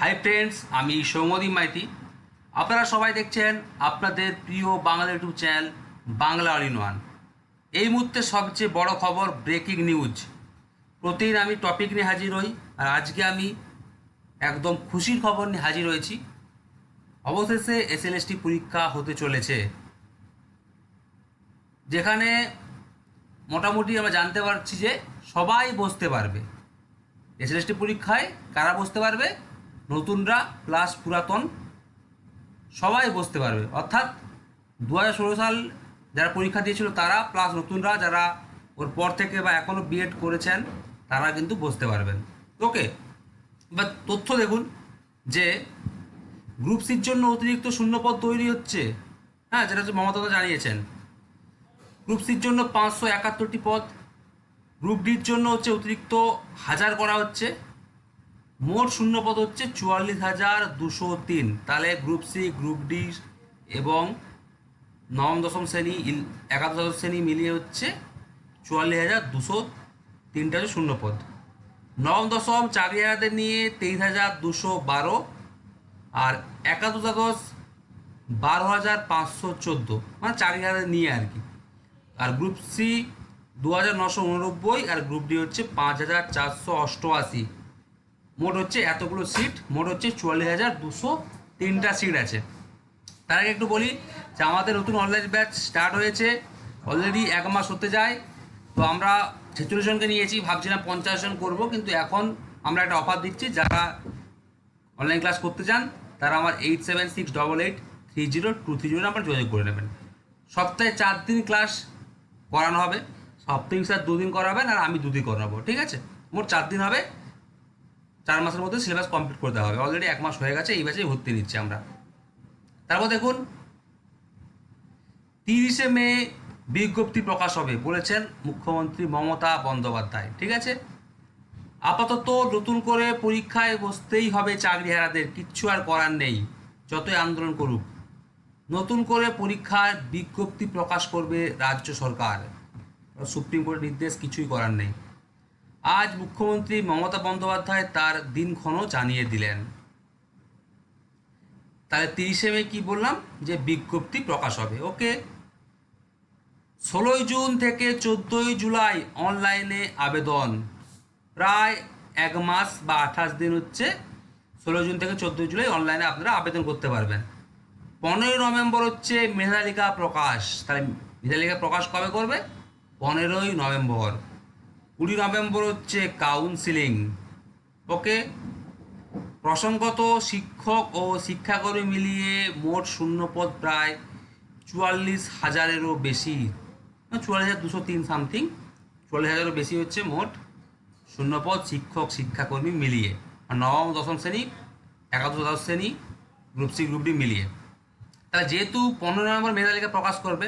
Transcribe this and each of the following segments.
Hi friends আমি সৌমদী মাইতি। আপনারা সবাই দেখছেন আপনাদের প্রিয় Bangla YouTube channel Bangla all in one. এই মুহূর্তে সবচেয়ে বড় খবর ব্রেকিং নিউজ। প্রতিদিন আমি টপিক নিয়ে হাজির হই আর আজকে আমি একদম খুশির খবর নিয়ে হাজির হয়েছি। অবশেষে এসএলএসটি পরীক্ষা হতে চলেছে। যেখানে মোটামুটি আমরা জানতে পারছি যে সবাই বসতে পারবে। এসএলএসটি পরীক্ষায় কারা বসতে পারবে? নতুনরা প্লাস পুরাতন, সবাই বসতে পারবে। অর্থাৎ দু হাজার ষোলো সাল যারা পরীক্ষা দিয়েছিল তারা প্লাস নতুনরা যারা ওর পর থেকে বা এখনও বিএড করেছেন, তারা কিন্তু বসতে পারবেন। ওকে এবার তথ্য দেখুন যে গ্রুপ সির জন্য অতিরিক্ত শূন্যপদ তৈরি হচ্ছে। হ্যাঁ যেটা হচ্ছে মমতা জানিয়েছেন। গ্রুপ সির জন্য পাঁচশো একাত্তরটি পদ গ্রুপ ডির জন্য হচ্ছে অতিরিক্ত হাজার করা হচ্ছে। মোট শূন্যপদ হচ্ছে চুয়াল্লিশ হাজার দুশো তিন। তাহলে গ্রুপ সি গ্রুপ ডি এবং নবম, দশম শ্রেণি একাদশ শ্রেণি মিলিয়ে হচ্ছে চুয়াল্লিশ হাজার দুশো তিনটা হচ্ছে শূন্যপদ। নবম, দশম চাকরি হাজারদের নিয়ে তেইশ হাজার দুশো বারো আর একাদশ, দ্বাদশ বারো হাজার পাঁচশো চোদ্দ। মানে চাকরি হাজার নিয়ে আর কি। আর গ্রুপ সি দু হাজার নশো উননব্বই আর গ্রুপ ডি হচ্ছে পাঁচ হাজার চারশো অষ্টআশি। মোট হচ্ছে এতগুলো সিট মোট হচ্ছে চুয়াল্লিশ হাজার দুশো তিনটা সিট আছে। তার আগে একটু বলি যে আমাদের নতুন অনলাইন ব্যাচ স্টার্ট হয়েছে অলরেডি এক মাস হতে যায়। তো আমরা ছেচল্লিশ জনকে নিয়েছি, ভাবছিলাম পঞ্চাশ জন করব, কিন্তু এখন আমরা একটা অফার দিচ্ছি, যারা অনলাইন ক্লাস করতে চান, তারা আমার eight seven six double eight three zero two three zero number যোগাযোগ করে নেবেন। সপ্তাহে চার দিন ক্লাস করানো হবে সপ্তাহে স্যার দুদিন করাবেন, আর আমি দুদিন করাবো, ঠিক আছে? মোট চার দিন হবে। চার মাসের মধ্যে সিলেবাস কমপ্লিট করতে হবে। অলরেডি এক মাস হয়ে গেছে, এই ব্যাচেই ভর্তি নিচ্ছি আমরা। তারপর দেখুন, তিরিশে মে বিজ্ঞপ্তি প্রকাশ হবে, বলেছেন মুখ্যমন্ত্রী মমতা বন্দ্যোপাধ্যায়, ঠিক আছে? আপাতত নতুন করে পরীক্ষায় বসতেই হবে চাকরি হারাদের কিচ্ছু আর করার নেই, যতই আন্দোলন করুক। নতুন করে পরীক্ষার বিজ্ঞপ্তি প্রকাশ করবে রাজ্য সরকার। সুপ্রিম কোর্টের নির্দেশ কিছুই করার নেই। আজ মুখ্যমন্ত্রী মমতা বন্দ্যোপাধ্যায় তার দিনক্ষণও জানিয়ে দিলেন। তাহলে তিরিশে মে কি বললাম? যে বিজ্ঞপ্তি প্রকাশ হবে। ওকে? ষোলোই জুন থেকে চোদ্দোই জুলাই অনলাইনে আবেদন। প্রায় এক মাস বা আঠাশ দিন হচ্ছে। ষোলো জুন থেকে চোদ্দোই জুলাই অনলাইনে আপনারা আবেদন করতে পারবেন। পনেরোই নভেম্বর হচ্ছে মেধালিকা প্রকাশ। তাহলে মেধালিকা প্রকাশ কবে করবে? পনেরোই নভেম্বর। কুড়ি নভেম্বর হচ্ছে কাউন্সিলিং ওকে প্রসঙ্গত শিক্ষক ও শিক্ষাকর্মী মিলিয়ে মোট শূন্যপদ প্রায় চুয়াল্লিশ হাজারেরও বেশি। চুয়াল্লিশ হাজার দুশো তিন সামথিং চুয়াল্লিশ হাজারেরও বেশি হচ্ছে মোট শূন্যপদ শিক্ষক, শিক্ষাকর্মী মিলিয়ে। আর নবম, দশম শ্রেণি, একাদশ, দ্বাদশ শ্রেণি গ্রুপ সি গ্রুপ ডি মিলিয়ে। তাহলে যেহেতু পনেরো নভেম্বর মেধালিকা প্রকাশ করবে,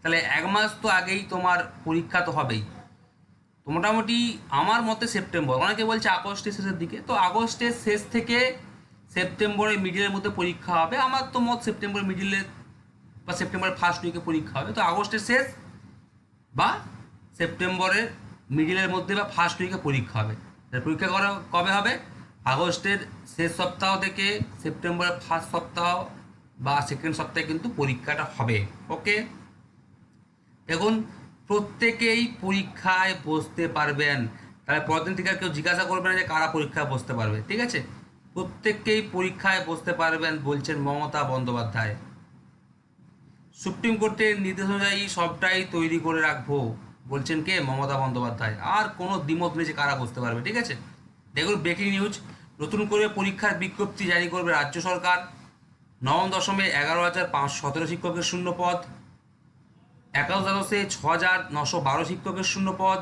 তাহলে এক মাস তো আগেই তোমার পরীক্ষা তো হবেই। মোটামুটি আমার মতে সেপ্টেম্বর। অনেকে বলছে আগস্টের শেষের দিকে। তো আগস্টের শেষ থেকে সেপ্টেম্বরের মিডিলের মধ্যে পরীক্ষা হবে। আমার তো মত সেপ্টেম্বর মিডিলের বা সেপ্টেম্বরের ফার্স্ট উইকে পরীক্ষা হবে। তো আগস্টের শেষ বা সেপ্টেম্বরের মিডিলের মধ্যে বা ফার্স্ট উইকে পরীক্ষা হবে। পরীক্ষা করা কবে হবে? আগস্টের শেষ সপ্তাহ থেকে সেপ্টেম্বরের ফার্স্ট সপ্তাহ বা সেকেন্ড সপ্তাহে কিন্তু পরীক্ষাটা হবে। ওকে দেখুন প্রত্যেকেই পরীক্ষায় বসতে পারবেন। তাহলে পরের দিন থেকে কেউ জিজ্ঞাসা করবে না যে কারা পরীক্ষায় বসতে পারবে, ঠিক আছে? প্রত্যেককেই পরীক্ষায় বসতে পারবেন বলছেন মমতা বন্দ্যোপাধ্যায়। সুপ্রিম কোর্টের নির্দেশ অনুযায়ী সবটাই তৈরি করে রাখব, বলছেন কে? মমতা বন্দ্যোপাধ্যায়। আর কোনো দ্বিমত নেই যে কারা বসতে পারবে, ঠিক আছে? দেখুন ব্রেকিং নিউজ নতুন করে পরীক্ষার বিজ্ঞপ্তি জারি করবে রাজ্য সরকার। নবম দশমে এগারো হাজার পাঁচশো সতেরো শিক্ষকের শূন্য পদ একাদশ দ্বাদশে ছ হাজার নশো বারো শিক্ষকের শূন্য পদ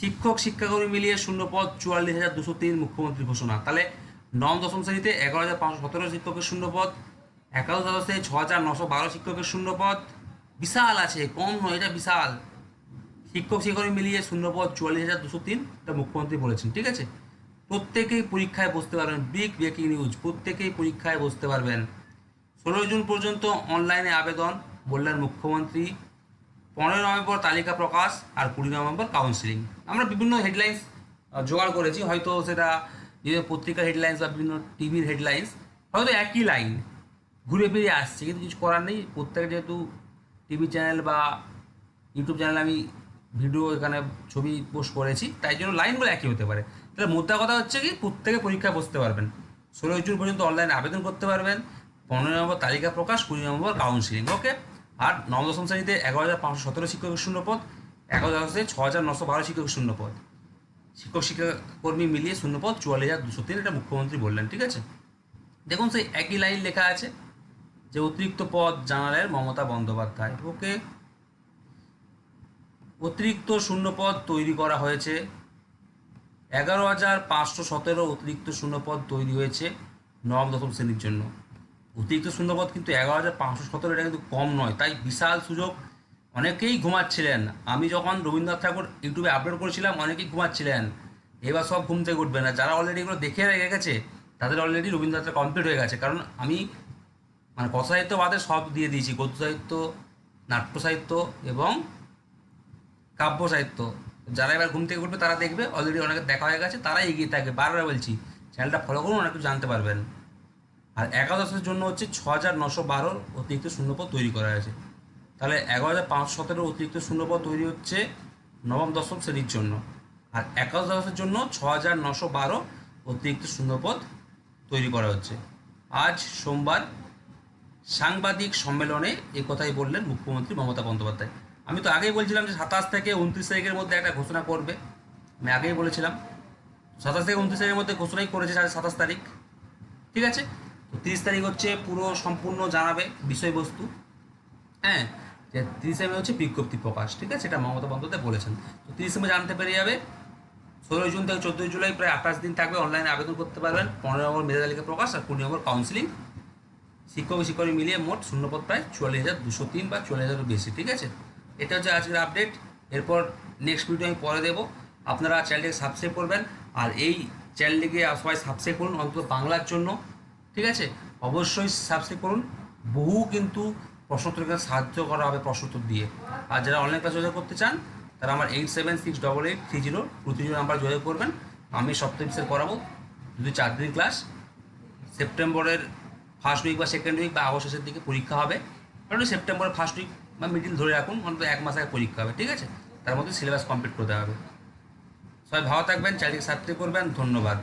শিক্ষক শিক্ষাকর্মী মিলিয়ে শূন্য পদ চুয়াল্লিশ হাজার দুশো তিন মুখ্যমন্ত্রী ঘোষণা। তাহলে নবম, দশম শ্রেণীতে এগারো হাজার পাঁচশো সতেরো শিক্ষকের শূন্য পদ একাদশ দ্বাদশে ছ হাজার নশো বারো শিক্ষকের শূন্য পদ বিশাল আছে, কম নয়, এটা বিশাল। শিক্ষক শিক্ষকর্মী মিলিয়ে শূন্যপদ চুয়াল্লিশ হাজার দুশো তিন এটা মুখ্যমন্ত্রী বলেছেন, ঠিক আছে? প্রত্যেকেই পরীক্ষায় বসতে পারবেন বিগ ব্রেকিং নিউজ প্রত্যেকেই পরীক্ষায় বসতে পারবেন। ষোলোই জুন পর্যন্ত অনলাইনে আবেদন বললেন মুখ্যমন্ত্রী, পনেরোই নভেম্বর তালিকা প্রকাশ আর কুড়ি নভেম্বর কাউন্সিলিং আমরা বিভিন্ন হেডলাইন্স জোগাড় করেছি, হয়তো সেটা বিভিন্ন পত্রিকার হেডলাইন্স বা বিভিন্ন টিভির হেডলাইন্স হয়তো একই লাইন ঘুরে ফিরে আসছে, কিন্তু কিছু করার নেই। প্রত্যেকে যেহেতু টিভি চ্যানেল বা ইউটিউব চ্যানেলে আমি ভিডিও এখানে ছবি পোস্ট করেছি, তাই জন্য লাইনগুলো একই হতে পারে। তাহলে মোদ্দা কথা হচ্ছে কি, প্রত্যেকে পরীক্ষায় বসতে পারবেন। ষোলোই জুন পর্যন্ত অনলাইনে আবেদন করতে পারবেন। পনেরো নম্বর তালিকা প্রকাশ, কুড়ি নম্বর কাউন্সিলিং ওকে আর নবম দশম শ্রেণীতে এগারো হাজার পাঁচশো সতেরো শিক্ষকের শূন্য পদ এগারো দশে ছ হাজার নশো বারো শিক্ষকের শূন্য পদ শিক্ষক শিক্ষাকর্মী মিলিয়ে শূন্য পদ চুয়াল্লিশ হাজার দুশো তিন, এটা মুখ্যমন্ত্রী বললেন, ঠিক আছে? দেখুন, সেই একই লাইন লেখা আছে যে অতিরিক্ত পদ জানালেন মমতা বন্দ্যোপাধ্যায়। ওকে? অতিরিক্ত শূন্যপদ তৈরি করা হয়েছে। এগারো হাজার পাঁচশো সতেরো অতিরিক্ত শূন্যপদ তৈরি হয়েছে নবম দশম শ্রেণির জন্য। অতিরিক্ত শূন্যপদ কিন্তু এগারো হাজার পাঁচশো সতেরো এটা কিন্তু কম নয়। তাই বিশাল সুযোগ। অনেকেই ঘুমাচ্ছিলেন। আমি যখন রবীন্দ্রনাথ ঠাকুর ইউটিউবে আপলোড করেছিলাম, অনেকেই ঘুমাচ্ছিলেন। এবার সব ঘুম থেকে উঠবে না। যারা অলরেডি এগুলো দেখে রেখে গেছে, তাদের অলরেডি রবীন্দ্রনাথটা কমপ্লিট হয়ে গেছে। কারণ আমি মানে কথা সাহিত্য বাদে সব দিয়ে দিয়েছি। গদ্য সাহিত্য, নাট্য সাহিত্য এবং কাব্য সাহিত্য। যারা এবার ঘুম থেকে উঠবে, তারা দেখবে। অলরেডি অনেকে দেখা হয়ে গেছে, তারাই এগিয়ে থাকবে বারবার বলছি চ্যানেলটা ফলো করুন, অনেক জানতে পারবেন। আর একাদশের জন্য হচ্ছে ছ হাজার নশো বারোর অতিরিক্ত শূন্যপদ তৈরি করা হয়েছে। তাহলে এগারো হাজার পাঁচশো সতেরো অতিরিক্ত শূন্যপদ তৈরি হচ্ছে নবম, দশম শ্রেণির জন্য। আর একাদশের জন্য ছ হাজার নশো বারো অতিরিক্ত শূন্যপদ তৈরি করা হচ্ছে। আজ সোমবার সাংবাদিক সম্মেলনে এ কথাই বললেন মুখ্যমন্ত্রী মমতা বন্দ্যোপাধ্যায়। আমি তো আগেই বলছিলাম যে সাতাশ থেকে উনত্রিশ তারিখের মধ্যে একটা ঘোষণা করবে। আমি আগেই বলেছিলাম। সাতাশ থেকে উনত্রিশ তারিখের মধ্যে ঘোষণাই করেছে আজ সাতাশ তারিখ। ঠিক আছে? তিরিশ তারিখ হচ্ছে পুরো সম্পূর্ণ জানাবে বিষয়বস্তু। হ্যাঁ? যে তিরিশে মে হচ্ছে বিজ্ঞপ্তি প্রকাশ, ঠিক আছে? এটা মমতা বন্দ্যোপাধ্যায় বলেছেন। তো তিরিশে মে জানতে পেরে যাবে। ষোলোই জুন থেকে চোদ্দোই জুলাই প্রায় আঠাশ দিন থাকবে অনলাইনে আবেদন করতে পারবেন। পনেরো নম্বর মেধা তালিকা প্রকাশ আর কুড়ি নম্বর কাউন্সিলিং শিক্ষক শিক্ষক মিলিয়ে মোট শূন্যপদ প্রায় চুয়াল্লিশ হাজার দুশো তিন বা চুয়াল্লিশ হাজারের বেশি, ঠিক আছে? এটা হচ্ছে আজকের আপডেট এরপর নেক্সট ভিডিও আমি পরে দেবো। আপনারা চ্যানেলটিকে সাবস্ক্রাইব করবেন। আর এই চ্যানেলটিকে সবাই সাবস্ক্রাইব করুন, অন্তত বাংলার জন্য। ঠিক আছে? অবশ্যই সাবস্ক্রাইব করুন। বহু কিন্তু প্রশ্নোত্তরকে সাহায্য করা হবে প্রশ্নোত্তর দিয়ে। আর যারা অনলাইন ক্লাস যোগাযোগ করতে চান, তারা আমার eight seven six double eight three zero two number যোগাযোগ করবেন। আমি সপ্তম সেল করাবো যদি চার দিন ক্লাস সেপ্টেম্বরের ফার্স্ট উইক বা সেকেন্ড উইক বা আগস্ট শেষের দিকে পরীক্ষা হবে। কারণ সেপ্টেম্বরের ফার্স্ট উইক বা মিডিল ধরে রাখুন, অন্তত এক মাস আগে পরীক্ষা হবে, ঠিক আছে? তার মধ্যে সিলেবাস কমপ্লিট করতে হবে। সবাই ভালো থাকবেন চ্যানেলটিকে সাবস্ক্রাইব করবেন, ধন্যবাদ।